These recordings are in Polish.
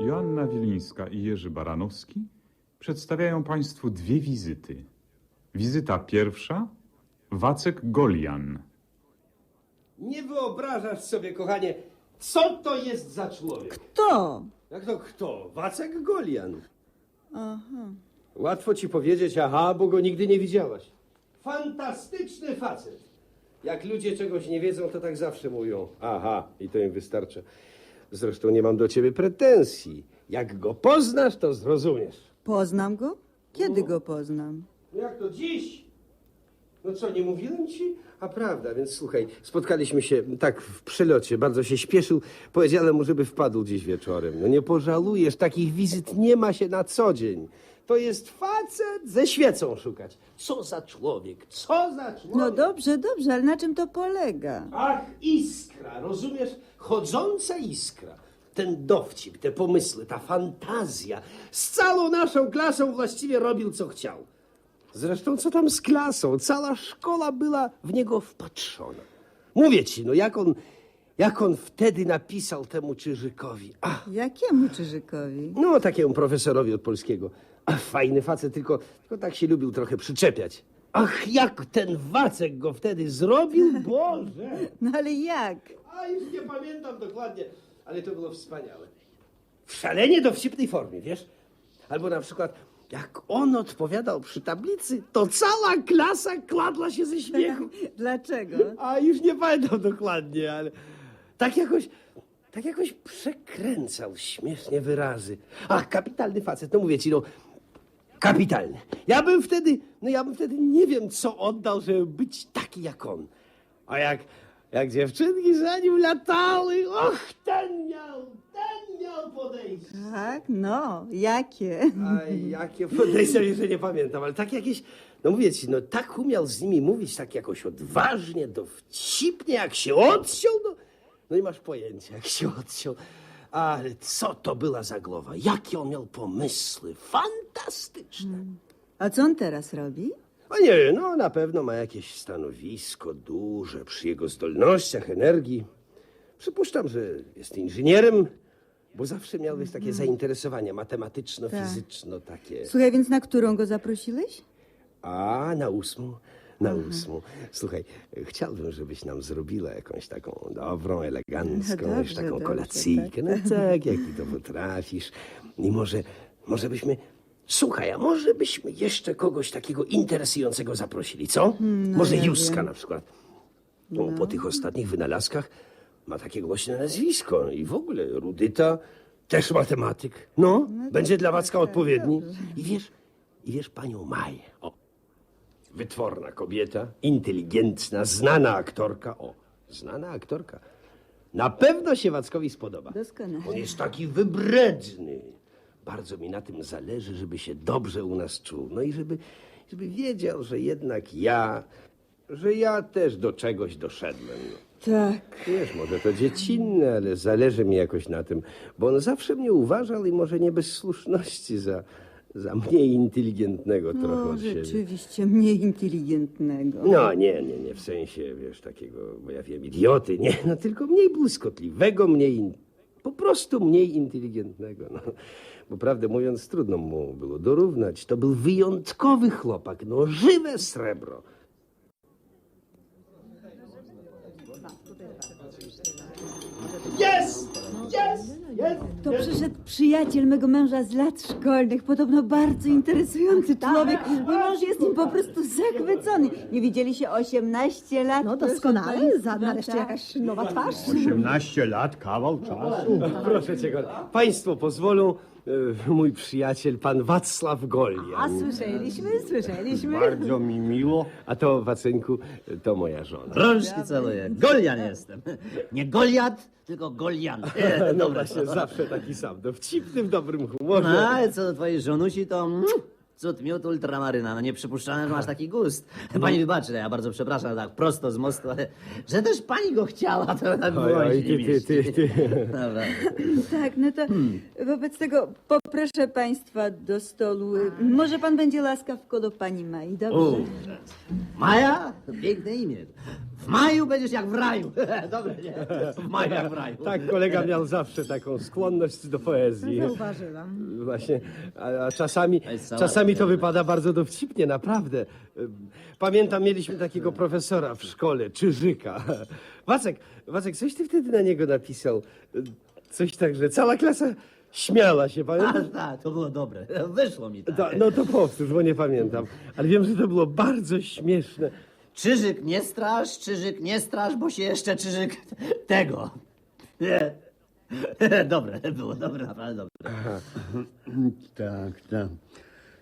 Joanna Wilińska i Jerzy Baranowski przedstawiają Państwu dwie wizyty. Wizyta pierwsza Wacek Golian. Nie wyobrażasz sobie, kochanie, co to jest za człowiek? To! Jak to kto? Wacek Golian. Aha. Łatwo ci powiedzieć, aha, bo go nigdy nie widziałaś. Fantastyczny facet. Jak ludzie czegoś nie wiedzą, to tak zawsze mówią. Aha, i to im wystarcza. Zresztą nie mam do ciebie pretensji. Jak go poznasz, to zrozumiesz. Poznam go? Kiedy go poznam? No jak to dziś? No co, nie mówiłem ci? A prawda, więc słuchaj, spotkaliśmy się tak w przelocie, bardzo się śpieszył. Powiedziałem mu, żeby wpadł dziś wieczorem. No nie pożałujesz, takich wizyt nie ma się na co dzień. To jest facet ze świecą szukać. Co za człowiek, co za człowiek. No dobrze, dobrze, ale na czym to polega? Ach, iskra, rozumiesz? Chodząca iskra. Ten dowcip, te pomysły, ta fantazja. Z całą naszą klasą właściwie robił, co chciał. Zresztą, co tam z klasą? Cała szkoła była w niego wpatrzona. Mówię ci, no jak on, jak on wtedy napisał temu Czyżykowi. Ach, Jakiemu Czyżykowi? no takiemu profesorowi od polskiego. Ach, fajny facet, tylko, tylko tak się lubił trochę przyczepiać. Ach, jak ten Wacek go wtedy zrobił, Boże! No ale jak? A już nie pamiętam dokładnie, ale to było wspaniałe. W szalenie dowcipnej formie, wiesz? Albo na przykład, jak on odpowiadał przy tablicy, to cała klasa kładła się ze śmiechu. Dlaczego? A już nie pamiętam dokładnie, ale tak jakoś, tak jakoś przekręcał śmiesznie wyrazy. Ach, kapitalny facet, no mówię ci, no, kapitalny. Ja bym wtedy, no ja bym wtedy nie wiem, co oddał, żeby być taki jak on. A jak, jak dziewczynki za nim latały, och, ten miał, ten miał podejście. Tak, no, jakie? Aj, jakie podejścia, jeszcze nie pamiętam, ale tak jakieś, no mówię ci, no tak umiał z nimi mówić, tak jakoś odważnie, dowcipnie, jak się odciął, no, no i masz pojęcie, jak się odciął. Ale co to była za głowa, jakie on miał pomysły, fantastyczne. A co on teraz robi? O nie no na pewno ma jakieś stanowisko duże przy jego zdolnościach, energii. Przypuszczam, że jest inżynierem, bo zawsze miał być takie zainteresowania matematyczno-fizyczno, takie... Słuchaj, więc na którą go zaprosiłeś? A, na ósmą? Na ósmą. Słuchaj, chciałbym, żebyś nam zrobiła jakąś taką dobrą, elegancką, No już dobrze, taką dobrze, kolacyjkę. No tak, jak ty to potrafisz. I może, może byśmy... Słuchaj, a może byśmy jeszcze kogoś takiego interesującego zaprosili, co? no może ja Józka wiem. na przykład. No, po tych ostatnich wynalazkach ma takie głośne nazwisko. I w ogóle Rudyta też matematyk. No, będzie dla Wacka odpowiedni. I wiesz, i wiesz panią Maję. O, wytworna kobieta, inteligentna, znana aktorka. O, znana aktorka. Na pewno się Wackowi spodoba. Doskonale. On jest taki wybredny. Bardzo mi na tym zależy, żeby się dobrze u nas czuł. No i żeby, żeby wiedział, że jednak ja, że ja też do czegoś doszedłem. Tak. Wiesz, może to dziecinne, ale zależy mi jakoś na tym, bo on zawsze mnie uważał i może nie bez słuszności za, za mniej inteligentnego trochę No, od siebie. rzeczywiście mniej inteligentnego. No nie, nie, nie, w sensie, wiesz, takiego, bo ja wiem, idioty, nie, no tylko mniej błyskotliwego, mniej, in- po prostu mniej inteligentnego, no. Bo prawdę mówiąc, trudno mu było dorównać. To był wyjątkowy chłopak, no, żywe srebro. Jest! Jest! Jest! To przyszedł przyjaciel mego męża z lat szkolnych, podobno bardzo interesujący człowiek. Mój mąż jest nim po prostu zachwycony. Nie widzieli się 18 lat. No proszę doskonale, państwa, za, nareszcie tak. jakaś nowa twarz. 18 lat, kawał czasu. Proszę cię, Państwo pozwolą, e, mój przyjaciel, pan Wacław A Golian. słyszeliśmy, słyszeliśmy. Bardzo mi miło. A to, Waceńku, to moja żona. Rączki caluję. Golian jestem. Nie Goliat, tylko Golian. No właśnie, zawsze taki sam, dowcipny, w dobrym humorze. No, ale co do twojej żonusi, to mm, cud miód ultramaryna. No nie przypuszczałem, że masz taki gust. Pani wybaczy, ja bardzo przepraszam, tak prosto z mostu, ale że też pani go chciała, to tak Oj, było oj, się ty, nie ty, ty, mieści. ty. Dobra. Tak, no to wobec tego poproszę państwa do stołu. Może pan będzie łaskaw koło pani Mai, dobrze? U, Maja? Piękne imię. W maju będziesz jak w raju. Dobre, nie? W maju jak w raju. Tak, kolega miał zawsze taką skłonność do poezji. Zauważyłam. Właśnie, a, a czasami, czasami to wypada bardzo dowcipnie, naprawdę. Pamiętam, mieliśmy takiego profesora w szkole, Czyżyka. Wacek, Wacek, coś ty wtedy na niego napisał? Coś tak, że cała klasa śmiała się, A, pamiętasz? tak, to było dobre. Wyszło mi tak. Da, no to powtórz, bo nie pamiętam. Ale wiem, że to było bardzo śmieszne. Czyżyk nie straż, czyżyk nie straż, bo się jeszcze czyżyk tego. Nie. Dobre, było dobre, naprawdę dobre. Tak, tak.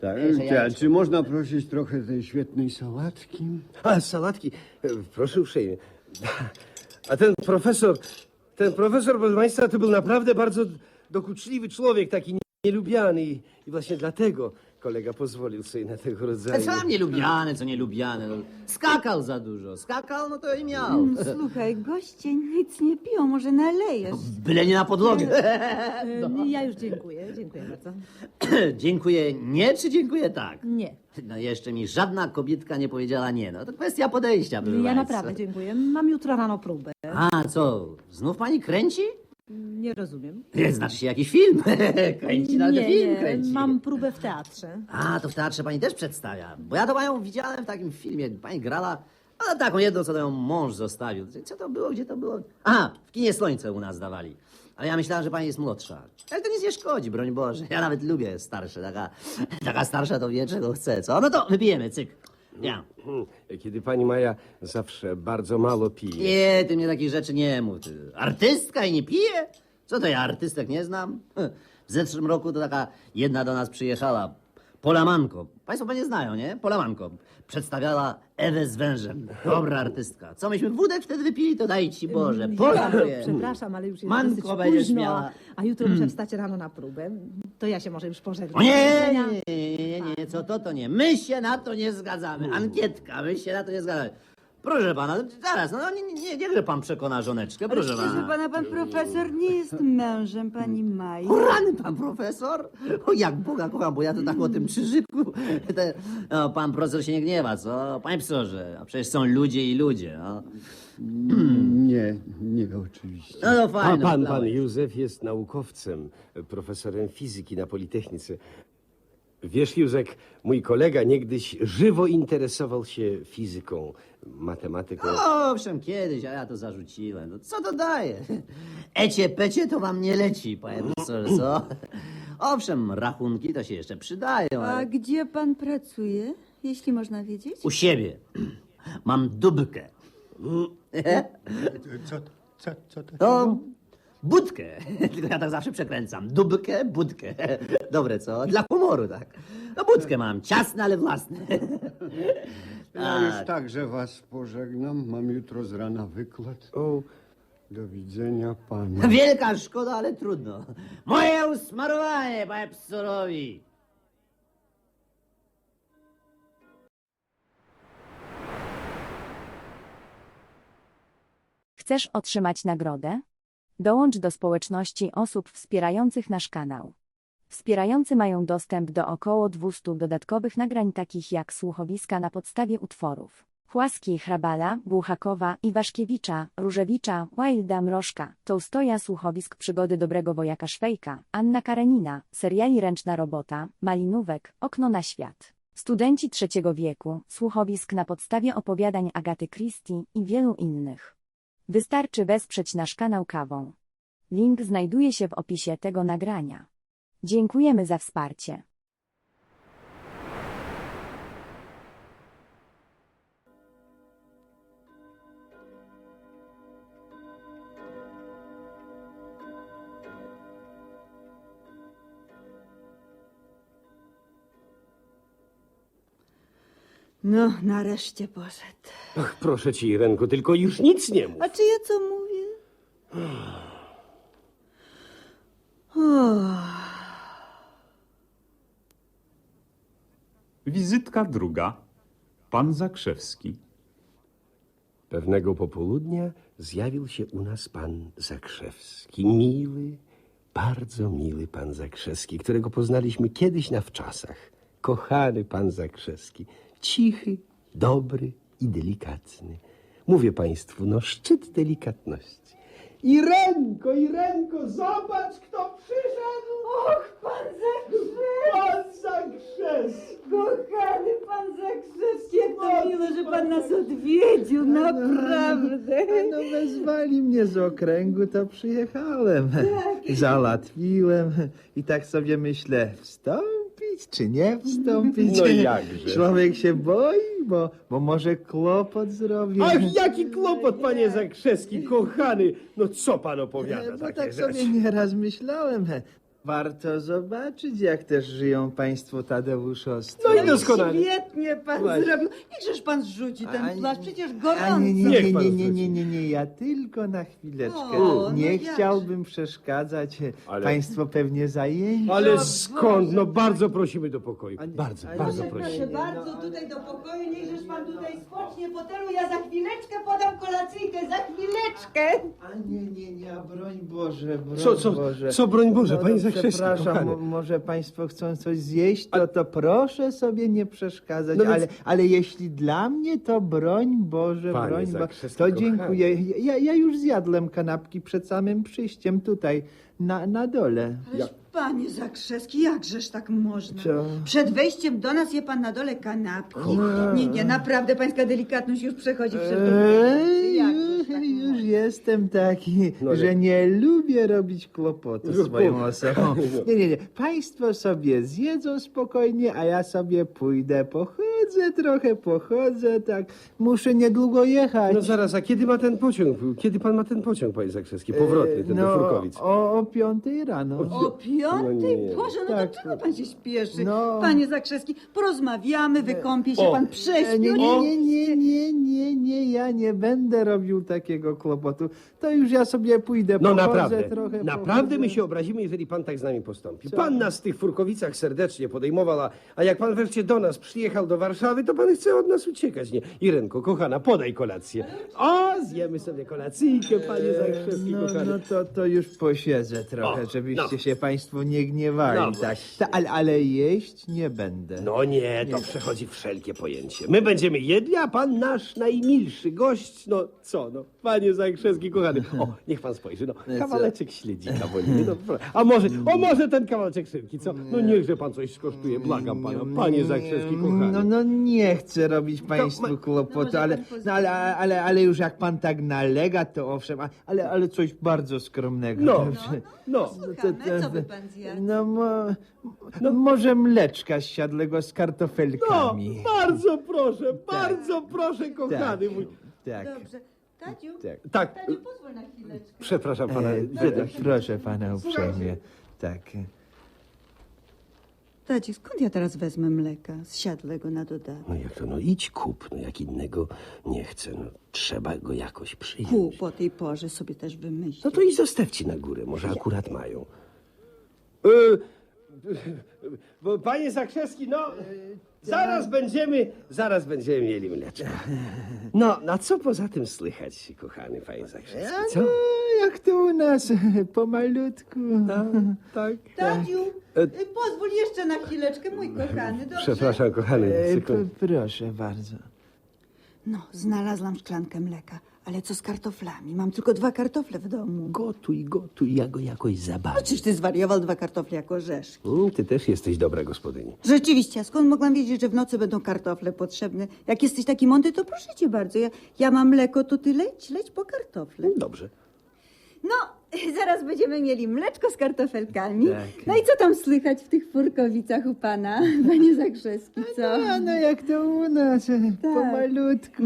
Tak, Jeszcze Czy, jajeczko. czy można prosić trochę tej świetnej sałatki? A, sałatki, e, proszę uprzejmie. A ten profesor, ten profesor, proszę Państwa, to był naprawdę bardzo dokuczliwy człowiek, taki nielubiany i, i właśnie dlatego kolega pozwolił sobie na tego rodzaju... co nie lubiany, co nie lubiany. No, skakał za dużo. Skakał, no to i miał. Mm, Słuchaj, goście nic nie piją, może nalejesz. Byle nie na podłogę. E, Ja już dziękuję, dziękuję bardzo. dziękuję nie, czy dziękuję tak? Nie. No jeszcze mi żadna kobietka nie powiedziała nie. No to kwestia podejścia, proszę Ja państwa. naprawdę dziękuję. Mam jutro rano próbę. A co, znów pani kręci? Nie rozumiem. Znaczy się jakiś film. kręci, nawet film kręci. mam próbę w teatrze. A, to w teatrze pani też przedstawia. Bo ja to panią widziałem w takim filmie. Pani grała, ale taką jedną, co to ją mąż zostawił. Co to było, gdzie to było? A, w kinie Słońce u nas dawali. Ale ja myślałam, że pani jest młodsza. Ale to nic nie szkodzi, broń Boże. Ja nawet lubię starsze. Taka, taka starsza to wie, czego chce, co? No to wypijemy, cyk. Ja. Hmm, Kiedy pani Maja zawsze bardzo mało pije. Nie, ty mnie takich rzeczy nie mów. Ty. Artystka i nie pije? Co to ja artystek nie znam? W zeszłym roku to taka jedna do nas przyjechała. Polamanko. Państwo pewnie znają, nie? Polamanko. Przedstawiała Ewę z wężem. Dobra artystka. Co myśmy wódek wtedy wypili, to daj ci Boże. Ja, Polamuję. przepraszam, ale już jest Manko dosyć będziesz późno, miała. a jutro muszę wstać rano na próbę. To ja się może już pożegnam. O nie, nie, nie, nie, nie, nie, co to, to nie. My się na to nie zgadzamy. Ankietka, my się na to nie zgadzamy. Proszę pana, zaraz, no nie, nie, nie, niechże pan przekona żoneczkę, Ale proszę proszę pana. pana, pan profesor nie jest mężem pani Mai. O rany, pan profesor? O, jak Boga kocham, bo ja to tak o tym krzyżyku. Te, no, pan profesor się nie gniewa, co? Panie profesorze, a przecież są ludzie i ludzie, no. Nie, nie oczywiście. No A fajnie. pan, dawaj. pan Józef jest naukowcem, profesorem fizyki na Politechnice. Wiesz, Józek, mój kolega niegdyś żywo interesował się fizyką, matematyką. Owszem, kiedyś, a ja to zarzuciłem. No, co to daje? Ecie, pecie to wam nie leci, panie profesorze, co? Owszem, rachunki to się jeszcze przydają, A ale... gdzie pan pracuje, jeśli można wiedzieć? U siebie mam dubkę. Co, co, co to? No, budkę. Tylko ja tak zawsze przekręcam. Dubkę, budkę. Dobre, co? Dla humoru, tak. No, budkę mam. Ciasne, ale własne. Ja już także was pożegnam. Mam jutro z rana wykład. O, Do widzenia pana. Wielka szkoda, ale trudno. Moje usmarowanie, panie profesorowi. Chcesz otrzymać nagrodę? Dołącz do społeczności osób wspierających nasz kanał. Wspierający mają dostęp do około 200 dodatkowych nagrań takich jak słuchowiska na podstawie utworów Chłaski, Hrabala, Buchakowa, Iwaszkiewicza, Różewicza, Wilda, Mrożka, Tołstoja, słuchowisk Przygody Dobrego Wojaka Szwejka, Anna Karenina, seriali Ręczna Robota, Malinówek, Okno na świat. Studenci trzeciego wieku, słuchowisk na podstawie opowiadań Agaty Christie i wielu innych. Wystarczy wesprzeć nasz kanał kawą. Link znajduje się w opisie tego nagrania. Dziękujemy za wsparcie. No, nareszcie poszedł. ach, proszę ci, Irenko, tylko już nic nie mów. A czy ja co mówię? Wizytka druga. Pan Zakrzewski. Pewnego popołudnia zjawił się u nas pan Zakrzewski. Miły, bardzo miły pan Zakrzewski, którego poznaliśmy kiedyś na wczasach. Kochany pan Zakrzewski. Cichy, dobry i delikatny. Mówię państwu, no szczyt delikatności. Irenko, Irenko, zobacz, kto przyszedł! Och, pan Zakrzewski! Pan Zakrzewski! Kochany pan Zakrzewski, jak to miło, że pan nas odwiedził, naprawdę. No wezwali mnie z okręgu, to przyjechałem. Załatwiłem i tak sobie myślę, wstąpić czy nie wstąpić? No jakże. Człowiek się boi, bo, bo może kłopot zrobię. Ach, jaki kłopot, panie Zakrzewski, kochany! No co pan opowiada Bo takie tak rzeczy? sobie nieraz myślałem. Warto zobaczyć, jak też żyją państwo Tadeuszowscy. No i doskonale. Świetnie pan Właśnie. zrobił. Niechżeż pan zrzuci ten plac, przecież A gorąco. nie, nie, Niech nie, pan nie, nie, nie, nie, nie, ja tylko na chwileczkę. O, no nie jakże. chciałbym przeszkadzać. Ale- Państwo pewnie zajęci. Ale skąd? No bardzo prosimy do pokoju. Bardzo, bardzo prosimy. Proszę Nie, bardzo, no, tutaj do pokoju, niechżeż pan tutaj spocznie w fotelu, ja za chwileczkę podam kolacyjkę, za chwileczkę. A nie, nie, nie, a broń Boże, broń Co, co, Boże. co, broń Boże, No, panie no, Zakrzewski, Przepraszam, mo- może państwo chcą coś zjeść, to, to proszę sobie nie przeszkadzać, No więc- ale, ale jeśli dla mnie, to broń Boże, Panie broń Boże. Zakrzewski, To kochany. dziękuję. Ja, ja już zjadłem kanapki przed samym przyjściem tutaj, na, na dole. Ależ panie Zakrzewski, jakżeż tak można? Co? Przed wejściem do nas je pan na dole kanapki. Nie, nie, naprawdę pańska delikatność już przechodzi wszelką Eee, Jakżeż już, jestem taki, No, że nie lubię robić kłopotu No, swoją po- osobą. Nie, nie, nie. Państwo sobie zjedzą spokojnie, a ja sobie pójdę, pochodzę trochę, pochodzę, tak. Muszę niedługo jechać. No zaraz, a kiedy ma ten pociąg? Kiedy pan ma ten pociąg, panie Zakrzewski? Powrotny, ten do no, Furkowic. o, o piątej rano. O piątej? No nie. Boże, no Tak. czego pan się śpieszy? No. Panie Zakrzewski, porozmawiamy, wykąpie się O. pan E, prześpi. Nie, nie, nie, nie, nie, nie, nie, ja nie będę robił takiego kłopotu. To już ja sobie pójdę, No pochodzę naprawdę, trochę. naprawdę pochodzę. my się obrazimy, jeżeli pan tak z nami postąpi. Pan nas w tych Furkowicach serdecznie podejmował, a, a jak pan wreszcie do nas przyjechał do Warszawy, to pan chce od nas uciekać, nie? Irenko, kochana, podaj kolację. O, zjemy sobie kolacyjkę, panie Zakrzewski, No, kochany. no to, to już posiedzę trochę, O, żebyście no. się państwo nie gniewali. No tak. właśnie. Ta, ale, ale jeść nie będę. No nie, to przechodzi wszelkie pojęcie. My będziemy jedli, a pan nasz najmilszy gość, no co, no, panie Zakrzewski, kochany. O, niech pan spojrzy, no, kawaleczek śledzika wolimy, no, pro- a może, o może ten kawałeczek szynki, co? No niechże pan coś skosztuje, błagam pana, panie Zakrzewski, kochany. No, no nie chcę robić państwu kłopotu, może ale, pan no, ale, ale, ale już jak pan tak nalega, to owszem, a- ale, ale coś bardzo skromnego. No, dobrze? no. Słuchamy, co by pan zjadł? No, mo, może mleczka z siadlego z No, kartofelkami. bardzo proszę, bardzo proszę, kochany Tak. mój. Tak, Dobrze. Tadziu, tak. Tak, Tadziu, pozwól na chwileczkę. przepraszam pana, E, proszę pana uprzejmie. Tak. Skąd ja teraz wezmę mleka z siadlego na dodatek? No jak to, no idź kup, no jak innego nie chcę, no trzeba go jakoś przyjąć. Ku, po tej porze sobie też wymyślić. No to i zostawcie na górę, może akurat mają. E, bo panie Zakrzewski, no, zaraz będziemy, zaraz będziemy mieli mleczko. No, na co poza tym słychać, kochany panie Zakrzewski, co? No, jak to u nas, pomalutku. tak. Tadziu, y, pozwól jeszcze na chwileczkę, mój kochany, dobrze? Przepraszam, kochany, E, sekund. p- proszę bardzo. No, znalazłam szklankę mleka, ale co z kartoflami? Mam tylko dwa kartofle w domu. Gotuj, gotuj, ja go jakoś zabawię. Czyż ty zwariował dwa kartofle jako orzeszki? Mm, Ty też jesteś dobra gospodyni. Rzeczywiście, a skąd mogłam wiedzieć, że w nocy będą kartofle potrzebne? Jak jesteś taki mądry, to proszę cię bardzo. Ja, ja mam mleko, to ty leć, leć po kartofle. Dobrze. No, zaraz będziemy mieli mleczko z kartofelkami. Tak. No i co tam słychać w tych furkowicach u pana, panie Zakrzewski, co? A no jak to u nas, e, pomalutku.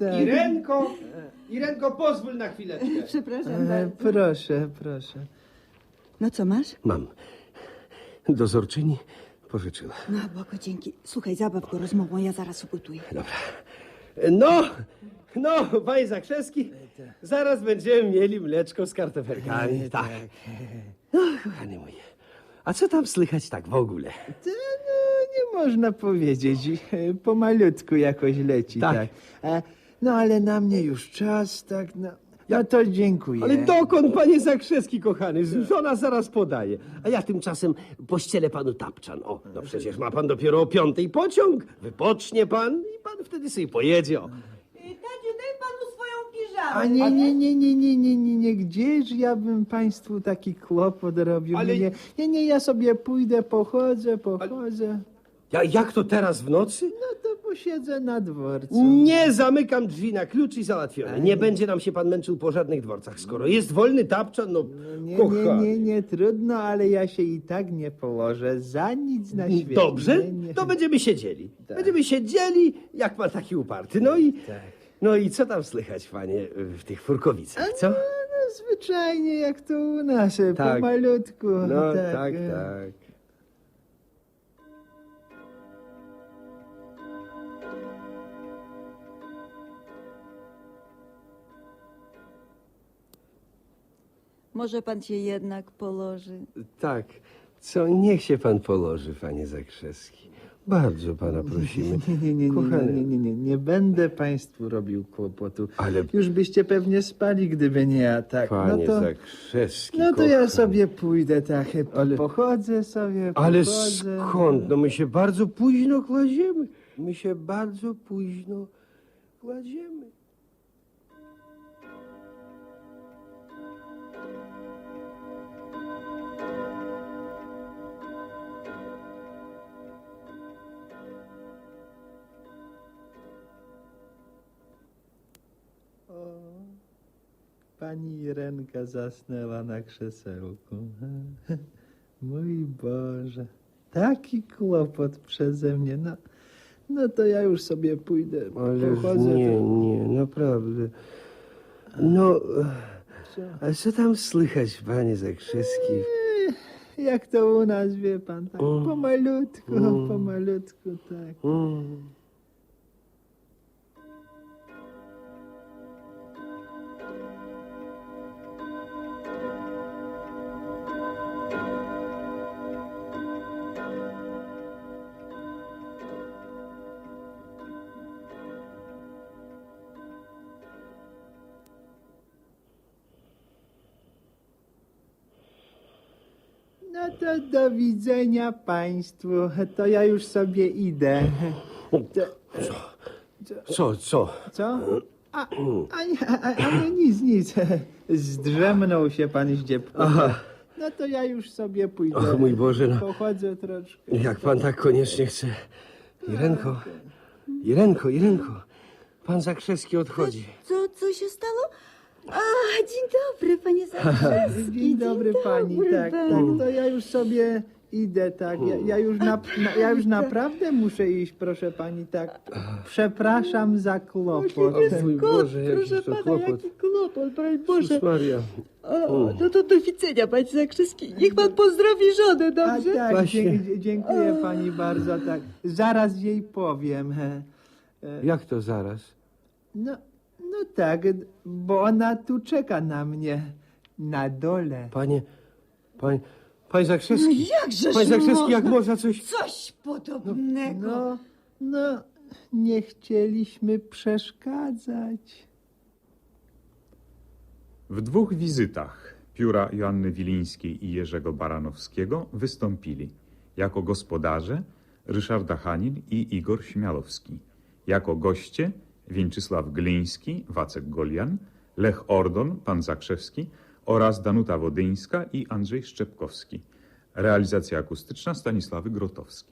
tak. Irenko, Irenko, pozwól na chwileczkę. Przepraszam E, bardzo. proszę, proszę. No co masz? Mam. Dozorczyni pożyczyła. No, Bogu dzięki. Słuchaj, zabaw go rozmową, ja zaraz ugotuję. Dobra. No, no, panie Zakrzewski, zaraz będziemy mieli mleczko z kartofelkami. Tak. No, kochany mój, a co tam słychać tak w ogóle? To, no, nie można powiedzieć. Pomalutku jakoś leci, Tak. tak. E, no ale na mnie już czas, tak. No, no to dziękuję. Ale dokąd, panie Zakrzewski, kochany? Żona zaraz podaje. A ja tymczasem pościelę panu tapczan. O, no przecież ma pan dopiero o piątej pociąg. Wypocznie pan i pan wtedy sobie pojedzie. O. Wspaniałe. A nie, nie, nie, nie, nie, nie, nie, nie, gdzież ja bym państwu taki kłopot robił? Ale- Nie, nie, nie, ja sobie pójdę, pochodzę, pochodzę. Ja, jak to teraz w nocy? No to posiedzę na dworcu. Nie zamykam drzwi na klucz i załatwione. Nie będzie nam się pan męczył po żadnych dworcach. Skoro jest wolny tapczan, no Nie, nie, kochany. nie, nie, trudno, ale ja się i tak nie położę za nic na świecie. Dobrze, Nie, nie. to będziemy siedzieli. Tak. Będziemy siedzieli, jak pan taki uparty. No i, no i co tam słychać, panie, w tych furkowicach, co? No, zwyczajnie jak to u nas, Tak. pomalutku. No tak, e. tak. Może pan się jednak poloży. Tak. Co, niech się pan położy, panie Zakrzewski. Bardzo pana prosimy. Nie, nie, nie, nie, Kochany. nie, nie, nie, nie będę państwu robił kłopotu. Ale- Już byście pewnie spali, gdyby nie ja tak. Panie no to, Zakrzewski, no to ja kochany. sobie pójdę tak, Ale- pochodzę sobie, Ale pochodzę. skąd? No my się bardzo późno kładziemy. My się bardzo późno kładziemy. Pani Irenka zasnęła na krzesełku. Mój Boże, taki kłopot przeze mnie. No, no to ja już sobie pójdę, Ale pochodzę. nie, to- nie, naprawdę. No, Co? a co tam słychać, panie Zakrzewski? Jak to u nas, wie pan, tak Mm. pomalutku, Mm. pomalutku, tak. Mm. To do widzenia państwu, to ja już sobie idę. To, Co, co? co? A, a, nie, a, a nie, nic, nic. Zdrzemnął się pan zdziepku. Aha. No to ja już sobie pójdę. Och, mój Boże, no. Pochodzę troszkę. Jak pan tak koniecznie chce. Irenko, Irenko, Irenko. Pan Zakrzewski odchodzi. Co, co się stało? A, dzień dobry, panie Zakrzewski. Dzień dobry pani, dobry tak, tak, panu. to ja już sobie idę, tak, ja, ja, już, na, na, ja już naprawdę muszę iść, proszę pani, tak, przepraszam za kłopot. Mój Boże, jakiś Proszę to pana, kłopot. jaki kłopot, broń Boże. Jezus Maria. O, no to do widzenia, panie Zakrzewski. Niech pan pozdrowi żonę, A dobrze? tak, Właśnie. dzie- dziękuję pani bardzo, tak, zaraz jej powiem. he. Jak to zaraz? No, no tak, bo ona tu czeka na mnie, na dole. Panie, panie, panie Zakrzewski. Jakżeż Panie Zakrzewski, jak mo- można coś... Coś podobnego. No, no, nie chcieliśmy przeszkadzać. W dwóch wizytach pióra Joanny Wilińskiej i Jerzego Baranowskiego wystąpili jako gospodarze Ryszarda Hanin i Igor Śmialowski, jako goście Wieńczysław Gliński, Wacek Golian, Lech Ordon, pan Zakrzewski oraz Danuta Wodyńska i Andrzej Szczepkowski. Realizacja akustyczna Stanisławy Grotowskiej.